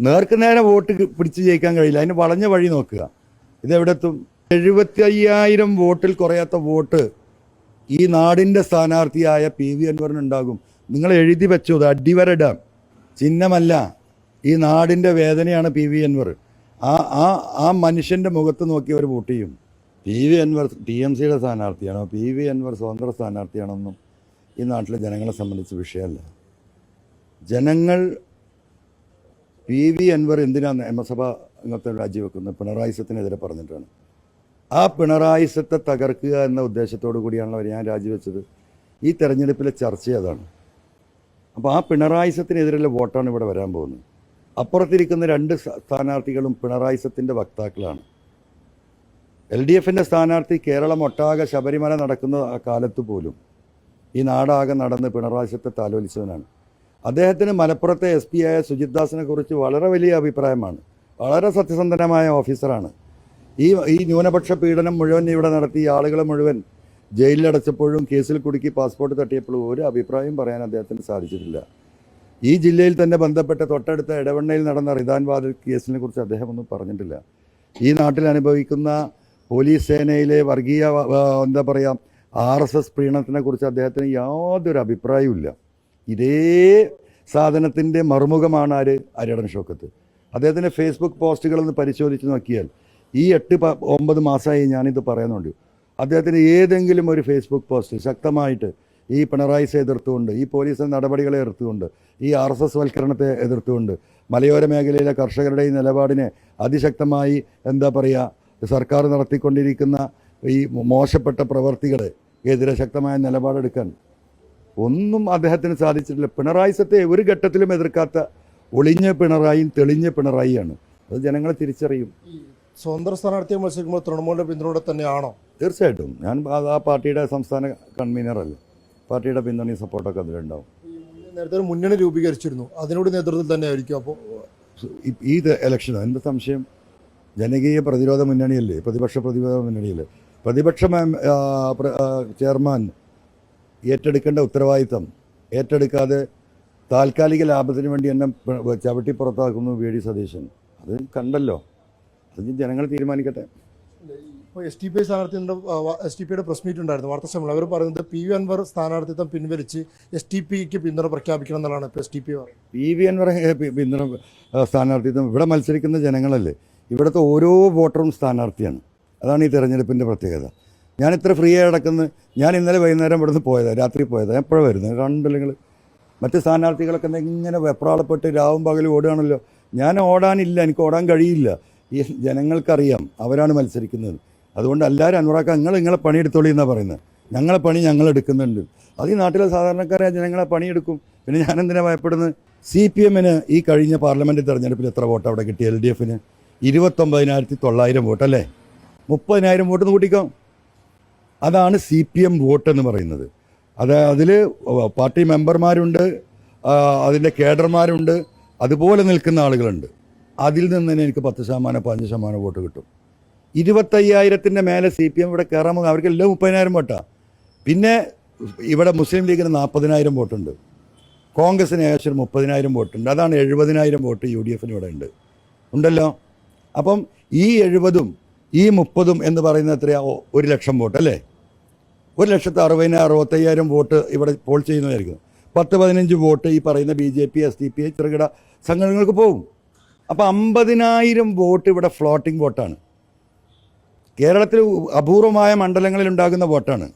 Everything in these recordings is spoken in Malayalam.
നേർക്ക് നേരെ വോട്ട് പിടിച്ച് ജയിക്കാൻ കഴിയില്ല. അതിന് വളഞ്ഞ വഴി നോക്കുക. ഇതെവിടെത്തും? എഴുപത്തി അയ്യായിരം വോട്ടിൽ കുറയാത്ത വോട്ട് ഈ നാടിന്റെ സ്ഥാനാർത്ഥിയായ പി വി അൻവറിനുണ്ടാകും. നിങ്ങൾ എഴുതി വെച്ചു അത് അടിവരടാം. ചിഹ്നമല്ല ഈ നാടിന്റെ വേദനയാണ് പി വി അൻവർ. ആ ആ ആ മനുഷ്യന്റെ മുഖത്ത് നോക്കി അവർ വോട്ട് ചെയ്യും. P V Anwar T M സിയുടെ സ്ഥാനാർത്ഥിയാണോ? പി വി അൻവർ സ്വതന്ത്ര സ്ഥാനാർത്ഥിയാണെന്നും ഈ നാട്ടിലെ ജനങ്ങളെ സംബന്ധിച്ച് വിഷയമല്ല. ജനങ്ങൾ പി വി അൻവർ എന്തിനാ നിയമസഭ അംഗത്തെ രാജിവെക്കുന്നത്? പിണറായി സത്തിനെതിരെ പറഞ്ഞിട്ടാണ്. ആ പിണറായി സത്തെ തകർക്കുക എന്ന ഉദ്ദേശത്തോടു കൂടിയാണല്ലോ അവർ ഞാൻ രാജിവെച്ചത്. ഈ തെരഞ്ഞെടുപ്പിലെ ചർച്ച അതാണ്. അപ്പോൾ ആ പിണറായി സത്തിനെതിരെയുള്ള വോട്ടാണ് ഇവിടെ വരാൻ പോകുന്നത്. അപ്പുറത്തിരിക്കുന്ന രണ്ട് സ്ഥാനാർത്ഥികളും പിണറായി സത്തിന്റെ വക്താക്കളാണ്. എൽ ഡി എഫിന്റെ സ്ഥാനാർത്ഥി കേരളം ഒട്ടാകെ ശബരിമല നടക്കുന്ന ആ കാലത്ത് പോലും ഈ നാടാകെ നടന്ന് പിണറായി സത്തെ താലോലിച്ചവനാണ്. അദ്ദേഹത്തിന് മലപ്പുറത്തെ എസ് പി ആയ സുജിത് ദാസിനെ കുറിച്ച് വളരെ വലിയ അഭിപ്രായമാണ്. വളരെ സത്യസന്ധനമായ ഓഫീസറാണ്. ഈ ഈ ന്യൂനപക്ഷ പീഡനം മുഴുവൻ ഇവിടെ നടത്തി ആളുകളെ മുഴുവൻ ജയിലിലടച്ചപ്പോഴും കേസിൽ കുടുക്കി പാസ്പോർട്ട് തട്ടിയപ്പോഴും ഒരു അഭിപ്രായം പറയാൻ അദ്ദേഹത്തിന് സാധിച്ചിട്ടില്ല. ഈ ജില്ലയിൽ തന്നെ ബന്ധപ്പെട്ട തൊട്ടടുത്ത ഇടവണ്ണയിൽ നടന്ന റിദാൻ വാതിൽ കേസിനെ കുറിച്ച് അദ്ദേഹം ഒന്നും പറഞ്ഞിട്ടില്ല. ഈ നാട്ടിൽ അനുഭവിക്കുന്ന പോലീസ് സേനയിലെ വർഗീയ എന്താ പറയുക ആർ എസ് എസ് പ്രീണനത്തിനെ കുറിച്ച് അദ്ദേഹത്തിന് യാതൊരു അഭിപ്രായവും ഇതേ സാധനത്തിന്റെ മറുമുഖമാണ് ആര്? അരിടൻ ഷോക്കത്ത് അദ്ദേഹത്തിന്റെ ഫേസ്ബുക്ക് പോസ്റ്റുകളൊന്ന് പരിശോധിച്ച് നോക്കിയാൽ ഈ എട്ട് ഒമ്പത് മാസമായി ഞാനിത് പറയുന്നുണ്ട് അദ്ദേഹത്തിന് ഏതെങ്കിലും ഒരു ഫേസ്ബുക്ക് പോസ്റ്റ് ശക്തമായിട്ട് ഈ പിണറായിസെ എതിർത്തുകൊണ്ട് ഈ പോലീസ് നടപടികളെ എതിർത്തുകൊണ്ട് ഈ ആർ എസ് എസ് വൽക്കരണത്തെ എതിർത്തുകൊണ്ട് മലയോര മേഖലയിലെ കർഷകരുടെ ഈ നിലപാടിനെ അതിശക്തമായി എന്താ പറയുക സർക്കാർ നടത്തിക്കൊണ്ടിരിക്കുന്ന ഈ മോശപ്പെട്ട പ്രവർത്തികളെ എതിരെ ശക്തമായ നിലപാടെടുക്കാൻ ഒന്നും അദ്ദേഹത്തിന് സാധിച്ചിട്ടില്ല. പിണറായി സത്തെ ഒരു ഘട്ടത്തിലും എതിർക്കാത്ത ഒളിഞ്ഞ പിണറായിയും തെളിഞ്ഞ പിണറായിയാണ്. അത് ജനങ്ങളെ തിരിച്ചറിയും. സ്വതന്ത്ര സ്ഥാനാർത്ഥിയെ മത്സരിക്കുമ്പോൾ തൃണമൂലിന്റെ പിന്തുണ തന്നെയാണോ? തീർച്ചയായിട്ടും. ഞാൻ ആ- പാർട്ടിയുടെ സംസ്ഥാന കൺവീനറല്ലേ പാർട്ടിയുടെ പിന്തുണയും സപ്പോർട്ടൊക്കെ അതിലുണ്ടാവും. നേരത്തെ ഒരു മുന്നണി രൂപീകരിച്ചിരുന്നു. അതിനോട് നേതൃത്വത്തിൽ തന്നെ ആയിരിക്കും അപ്പോൾ ഈ- എലക്ഷൻ ഇലക്ഷൻ എന്ത് സംശയം? ജനകീയ പ്രതിരോധ മുന്നണിയല്ലേ? പ്രതിപക്ഷ പ്രതിരോധ മുന്നണിയല്ലേ? പ്രതിപക്ഷ ചെയർമാൻ ഏറ്റെടുക്കേണ്ട ഉത്തരവാദിത്തം. ഏറ്റെടുക്കാതെ താൽക്കാലിക ലാഭത്തിന് വേണ്ടി എന്നെ ചവിട്ടി പുറത്താക്കുന്നു വി. ഡി. സതീശൻ. അത് കണ്ടല്ലോ. അത് ജനങ്ങൾ തീരുമാനിക്കട്ടെ. ഇപ്പോൾ എസ് ടി പി ഐ സ്ഥാനാർത്ഥിയുടെ എസ് ടി പിയുടെ പ്രസ് മീറ്റ് ഉണ്ടായിരുന്നു. വാർത്താ സമ്മേളനം. അവർ പറയുന്നത് പി വി അൻവർ സ്ഥാനാർത്ഥിത്വം പിൻവലിച്ച് എസ് ടി പിക്ക് പിന്തുണ പ്രഖ്യാപിക്കണം എന്നുള്ളതാണ് ഇപ്പോൾ എസ് ടി പി പറയുന്നത്. പി വി അൻവർ പിന്തുണ സ്ഥാനാർത്ഥിത്വം. ഇവിടെ മത്സരിക്കുന്ന ജനങ്ങളല്ലേ. ഇവിടുത്തെ ഓരോ വോട്ടറും സ്ഥാനാർത്ഥിയാണ്. അതാണ് ഈ തെരഞ്ഞെടുപ്പിന്റെ പ്രത്യേകത. ഞാൻ ഇത്ര ഫ്രീ ആയി കിടക്കുന്നത് ഞാൻ ഇന്നലെ വൈകുന്നേരം ഇവിടുന്ന് പോയതാണ് രാത്രി പോയതാണ് എപ്പോഴാണ് വരുന്നത് കണ്ടില്ലെങ്കിൽ നിങ്ങൾ മറ്റ് സ്ഥാനാർത്ഥികളൊക്കെ ഇങ്ങനെ വെപ്രാളപ്പെട്ട് രാവും പകലും ഓടുകയാണല്ലോ. ഞാൻ ഓടാനില്ല എനിക്ക് ഓടാൻ കഴിയില്ല. ഈ ജനങ്ങൾക്കറിയാം അവരാണ് മത്സരിക്കുന്നത്. അതുകൊണ്ട് എല്ലാവരും അനുറാക്ക നിങ്ങൾ നിങ്ങളെ പണിയെടുത്തോളി എന്നാണ് പറയുന്നത് ഞങ്ങളെ പണി ഞങ്ങൾ എടുക്കുന്നുണ്ട്. അത് ഈ നാട്ടിലെ സാധാരണക്കാരെ ജനങ്ങളെ പണിയെടുക്കും. പിന്നെ ഞാൻ എന്തിനാണ് ഭയപ്പെടുന്നത് സി പി എമ്മിന് ഈ കഴിഞ്ഞ പാർലമെന്റ് തെരഞ്ഞെടുപ്പിൽ എത്ര വോട്ട് അവിടെ കിട്ടി? എൽ ഡി എഫിന് ഇരുപത്തൊമ്പതിനായിരത്തി തൊള്ളായിരം വോട്ടല്ലേ? മുപ്പതിനായിരം വോട്ട് കൂട്ടിക്കോ. അതാണ് സി പി എം വോട്ട് എന്ന് പറയുന്നത്. അത് അതിൽ പാർട്ടി മെമ്പർമാരുണ്ട് അതിന്റെ കേഡർമാരുണ്ട് അതുപോലെ നിൽക്കുന്ന ആളുകളുണ്ട്. അതിൽ നിന്ന് തന്നെ എനിക്ക് പത്ത് ശതമാനം പതിനഞ്ച് ശതമാനം വോട്ട് കിട്ടും. ഇരുപത്തയ്യായിരത്തിന്റെ മേലെ സി പി എം ഇവിടെ കയറാൻ പോകും അവർക്ക് എല്ലാം മുപ്പതിനായിരം വോട്ടാണ് പിന്നെ ഇവിടെ മുസ്ലിം ലീഗിന് നാൽപ്പതിനായിരം വോട്ടുണ്ട്. കോൺഗ്രസിന് ഏകദേശം മുപ്പതിനായിരം വോട്ടുണ്ട്. അതാണ് എഴുപതിനായിരം വോട്ട് യു ഡി എഫിന് ഇവിടെ ഉണ്ട്. ഉണ്ടല്ലോ? അപ്പം ഈ എഴുപതും ഈ മുപ്പതും എന്ന് പറയുന്നത് എത്രയാ? ഒരു ലക്ഷം വോട്ട് അല്ലേ ഒരു ലക്ഷത്തി അറുപതിനായിരം അറുപത്തയ്യായിരം വോട്ട് ഇവിടെ പോൾ ചെയ്യുന്നതായിരിക്കും. പത്ത് പതിനഞ്ച് വോട്ട് ഈ പറയുന്ന B J P S D P ചെറുകിട സംഘടനകൾക്ക് പോകും. അപ്പോൾ അമ്പതിനായിരം വോട്ട് ഇവിടെ ഫ്ലോട്ടിംഗ് വോട്ടാണ്. കേരളത്തിൽ അപൂർവമായ മണ്ഡലങ്ങളിൽ ഉണ്ടാകുന്ന വോട്ടാണ്.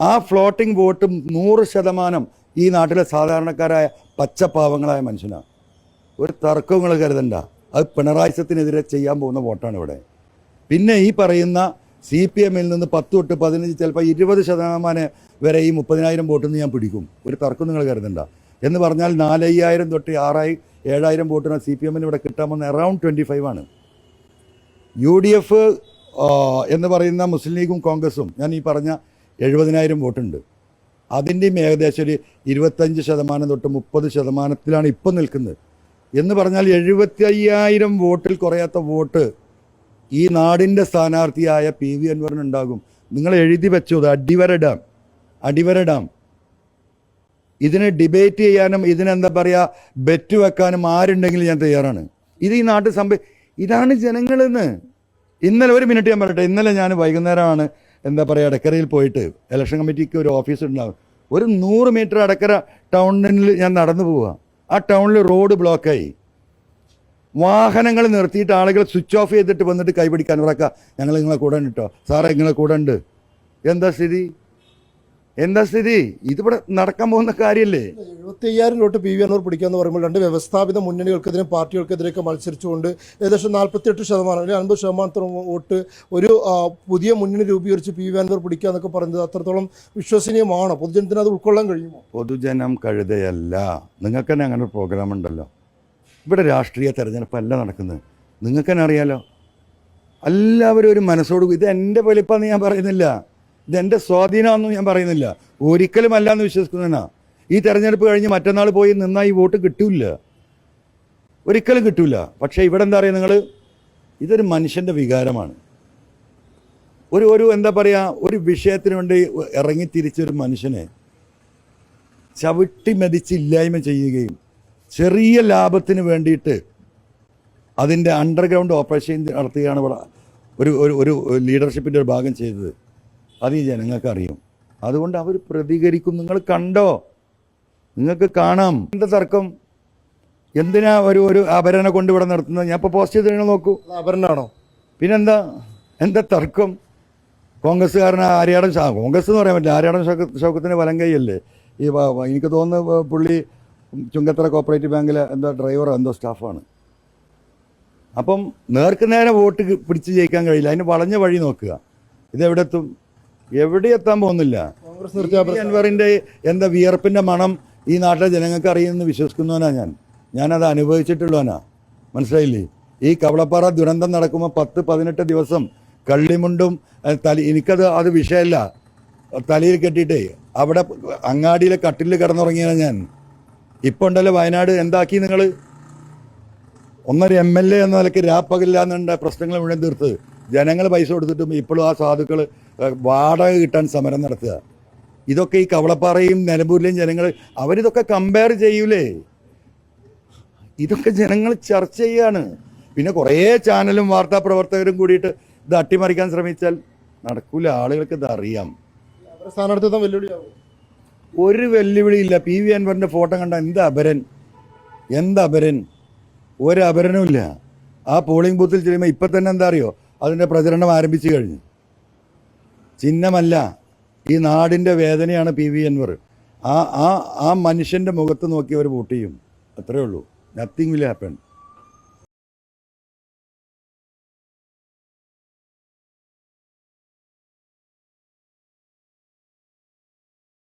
ആ ഫ്ലോട്ടിംഗ് വോട്ട് നൂറ് ശതമാനം ഈ നാട്ടിലെ സാധാരണക്കാരായ പച്ചപ്പാവങ്ങളായ മനുഷ്യനാണ്. ഒരു തർക്കവും നിങ്ങൾ കരുതണ്ട. അത് പിണറായിസത്തിനെതിരെ ചെയ്യാൻ പോകുന്ന വോട്ടാണ് ഇവിടെ. പിന്നെ ഈ പറയുന്ന സി പി എമ്മിൽ നിന്ന് പത്ത് തൊട്ട് പതിനഞ്ച് ചിലപ്പോൾ ഇരുപത് ശതമാനം വരെ ഈ മുപ്പതിനായിരം വോട്ടിൽ നിന്ന് ഞാൻ പിടിക്കും. ഒരു തർക്കം നിങ്ങൾ കരുതണ്ട. എന്ന് പറഞ്ഞാൽ നാലയ്യായിരം തൊട്ട് ആറായി ഏഴായിരം വോട്ടിന് സി പി എമ്മിന് ഇവിടെ കിട്ടാമെന്ന് അറൗണ്ട് ട്വന്റി ഫൈവ് ആണ്. യു ഡി എഫ് എന്ന് പറയുന്ന മുസ്ലിം ലീഗും കോൺഗ്രസും ഞാൻ ഈ പറഞ്ഞ എഴുപതിനായിരം വോട്ടുണ്ട്. അതിന്റെയും ഏകദേശം ഒരു ഇരുപത്തഞ്ച് ശതമാനം തൊട്ട് മുപ്പത് ശതമാനത്തിലാണ് ഇപ്പം നിൽക്കുന്നത്. എന്ന് പറഞ്ഞാൽ എഴുപത്തി അയ്യായിരം വോട്ടിൽ കുറയാത്ത വോട്ട് ഈ നാടിന്റെ സ്ഥാനാർത്ഥിയായ പി വി അൻവറിനുണ്ടാകും നിങ്ങൾ എഴുതി വെച്ചു അത് അടിവരടാം അടിവരടാം ഇതിനെ ഡിബേറ്റ് ചെയ്യാനും ഇതിനെന്താ പറയുക ബെറ്റ് വെക്കാനും ആരുണ്ടെങ്കിലും ഞാൻ തയ്യാറാണ്. ഇത് ഈ നാട്ടിൽ സംഭവ ഇതാണ് ജനങ്ങളെന്ന് ഇന്നലെ ഒരു മിനിറ്റ് ഞാൻ പറയട്ടെ ഇന്നലെ ഞാൻ വൈകുന്നേരമാണ് എന്താ പറയുക അടക്കരയിൽ പോയിട്ട് ഇലക്ഷൻ കമ്മിറ്റിക്ക് ഒരു ഓഫീസ് ഉണ്ടാകും ഒരു നൂറ് മീറ്റർ അടക്കര ടൗണിൽ ഞാൻ നടന്നു പോവുക. ആ ടൗണിൽ റോഡ് ബ്ലോക്കായി വാഹനങ്ങൾ നിർത്തിയിട്ട് ആളുകൾ സ്വിച്ച് ഓഫ് ചെയ്തിട്ട് വന്നിട്ട് കൈപിടിക്കാൻ ഉറക്ക ഞങ്ങൾ നിങ്ങളെ കൂടെ ഉണ്ട് കേട്ടോ സാറേ നിങ്ങളെ കൂടെ ഉണ്ട്. എന്താ സ്ഥിതി? എന്താ സ്ഥിതി? ഇതിവിടെ നടക്കാൻ പോകുന്ന കാര്യമല്ലേ എഴുപത്തി അയ്യായിരം വോട്ട് പി വി അൻവർ പിടിക്കാന്ന് പറയുമ്പോൾ രണ്ട് വ്യവസ്ഥാപിത മുന്നണികൾക്കെതിരെ പാർട്ടികൾക്കെതിരെയൊക്കെ മത്സരിച്ചുകൊണ്ട് ഏകദേശം നാൽപ്പത്തിയെട്ട് ശതമാനം അല്ലെങ്കിൽ അൻപത് ശതമാനത്തോളം വോട്ട് ഒരു പുതിയ മുന്നണി രൂപീകരിച്ച് പി വി അൻവർ പിടിക്കുക എന്നൊക്കെ പറയുന്നത് അത്രത്തോളം വിശ്വസനീയമാണോ? പൊതുജനത്തിന് അത് ഉൾക്കൊള്ളാൻ കഴിയുമോ? പൊതുജനം കഴുതയല്ല. നിങ്ങൾക്ക് തന്നെ അങ്ങനെ ഒരു പ്രോഗ്രാം ഉണ്ടല്ലോ. ഇവിടെ രാഷ്ട്രീയ തെരഞ്ഞെടുപ്പല്ല നടക്കുന്നത്. നിങ്ങൾക്ക് തന്നെ അറിയാലോ എല്ലാവരും ഒരു മനസ്സോട് ഇത് എന്റെ വലിപ്പമെന്ന് ഞാൻ പറയുന്നില്ല. ഇത് എന്റെ സ്വാധീനമാണെന്നും ഞാൻ പറയുന്നില്ല. ഒരിക്കലും അല്ല എന്ന് വിശ്വസിക്കുന്നതിനാ ഈ തെരഞ്ഞെടുപ്പ് കഴിഞ്ഞ് മറ്റന്നാൾ പോയി നിന്നാൽ ഈ വോട്ട് കിട്ടില്ല. ഒരിക്കലും കിട്ടില്ല. പക്ഷേ ഇവിടെ എന്താ പറയുക നിങ്ങൾ ഇതൊരു മനുഷ്യന്റെ വികാരമാണ്. ഒരു ഒരു എന്താ പറയുക ഒരു വിഷയത്തിന് വേണ്ടി ഇറങ്ങി തിരിച്ചൊരു മനുഷ്യനെ ചവിട്ടി മെതിച്ച് ഇല്ലായ്മ ചെയ്യുകയും ചെറിയ ലാഭത്തിന് വേണ്ടിയിട്ട് അതിന്റെ അണ്ടർഗ്രൗണ്ട് ഓപ്പറേഷൻ നടത്തുകയാണ് ഇവിടെ ഒരു ഒരു ഒരു ലീഡർഷിപ്പിന്റെ ഒരു ഭാഗം ചെയ്തത്. അത് ഈ ജനങ്ങൾക്ക് അറിയും അതുകൊണ്ട് അവർ പ്രതികരിക്കും. നിങ്ങൾ കണ്ടോ? നിങ്ങൾക്ക് കാണാം. എന്താ തർക്കം? എന്തിനാ ഒരു ഒരു അപരണ കൊണ്ട് ഇവിടെ നടത്തുന്നത്? ഞാൻ ഇപ്പോൾ പോസ്റ്റ് ചെയ്ത് നോക്കൂ. ആഭരണമാണോ പിന്നെന്താ? എന്താ തർക്കം? കോൺഗ്രസ്സുകാരൻ ആര്യാടൻ ഷാ കോൺഗ്രസ് എന്ന് പറയാൻ പറ്റില്ല. ആര്യാടൻ ഷൗക്കത്തിന് വലം കൈയല്ലേ? ഈ എനിക്ക് തോന്നുന്നു പുള്ളി ചുങ്കത്തറ കോപ്പറേറ്റീവ് ബാങ്കിൽ എന്താ ഡ്രൈവറോ എന്തോ സ്റ്റാഫാണ് അപ്പം നേർക്ക് നേരെ വോട്ട് പിടിച്ച് ജയിക്കാൻ കഴിയില്ല. അതിന് വളഞ്ഞ വഴി നോക്കുക. ഇതെവിടെ എത്തും? എവിടെ എത്താൻ പോകുന്നില്ല? അൻവറിന്റെ എന്താ വിയർപ്പിന്റെ മണം ഈ നാട്ടിലെ ജനങ്ങൾക്ക് അറിയുമെന്ന് വിശ്വസിക്കുന്നവനാണ് ഞാൻ. ഞാനത് അനുഭവിച്ചിട്ടുള്ളവനാ. മനസ്സിലായില്ലേ? ഈ കവളപ്പാറ ദുരന്തം നടക്കുമ്പോൾ പത്ത് പതിനെട്ട് ദിവസം കള്ളിമുണ്ടും തലി എനിക്കത് അത് വിഷയമല്ല. തലയിൽ കെട്ടിയിട്ടേ അവിടെ അങ്ങാടിയിലെ കട്ടിലിൽ കിടന്നുറങ്ങിയാണ് ഞാൻ. ഇപ്പോൾ ഉണ്ടല്ലോ വയനാട്. എന്താക്കി നിങ്ങൾ ഒന്നര എം എൽ എ എന്ന നിലയ്ക്ക് രാപ്പകലില്ലാന്നുണ്ട പ്രശ്നങ്ങൾ മുഴുവൻ തീർത്ത്. ജനങ്ങൾ പൈസ കൊടുത്തിട്ടും ഇപ്പോഴും ആ സാധുക്കൾ വാടക കിട്ടാൻ സമരം നടത്തുക. ഇതൊക്കെ ഈ കവളപ്പാറയും നിലമ്പൂരിലെയും ജനങ്ങൾ അവരിതൊക്കെ കമ്പയർ ചെയ്യൂലേ? ഇതൊക്കെ ജനങ്ങൾ ചർച്ച ചെയ്യാണ്. പിന്നെ കുറേ ചാനലും വാർത്താ പ്രവർത്തകരും കൂടിയിട്ട് ഇത് അട്ടിമറിക്കാൻ ശ്രമിച്ചാൽ നടക്കൂല. ആളുകൾക്ക് ഇത് അറിയാം. സ്ഥാനാർത്ഥിത്വം വെല്ലുവിളിയാവും. ഒരു വെല്ലുവിളിയില്ല. പി വി അൻവറിന്റെ ഫോട്ടോ കണ്ട എന്ത് അപരൻ? എന്ത് അപരൻ? ഒരു അപരനുമില്ല ആ പോളിംഗ് ബൂത്തിൽ ചെല്ലുമ്പോൾ ഇപ്പം തന്നെ എന്താ അറിയോ? അതിന്റെ പ്രചരണം ആരംഭിച്ചു കഴിഞ്ഞു. ചിഹ്നമല്ല. ഈ നാടിന്റെ വേദനയാണ് പി വി അൻവർ. ആ ആ ആ മനുഷ്യന്റെ മുഖത്ത് നോക്കി അവർ വോട്ട് ചെയ്യും. അത്രേ ഉള്ളൂ. Nothing will happen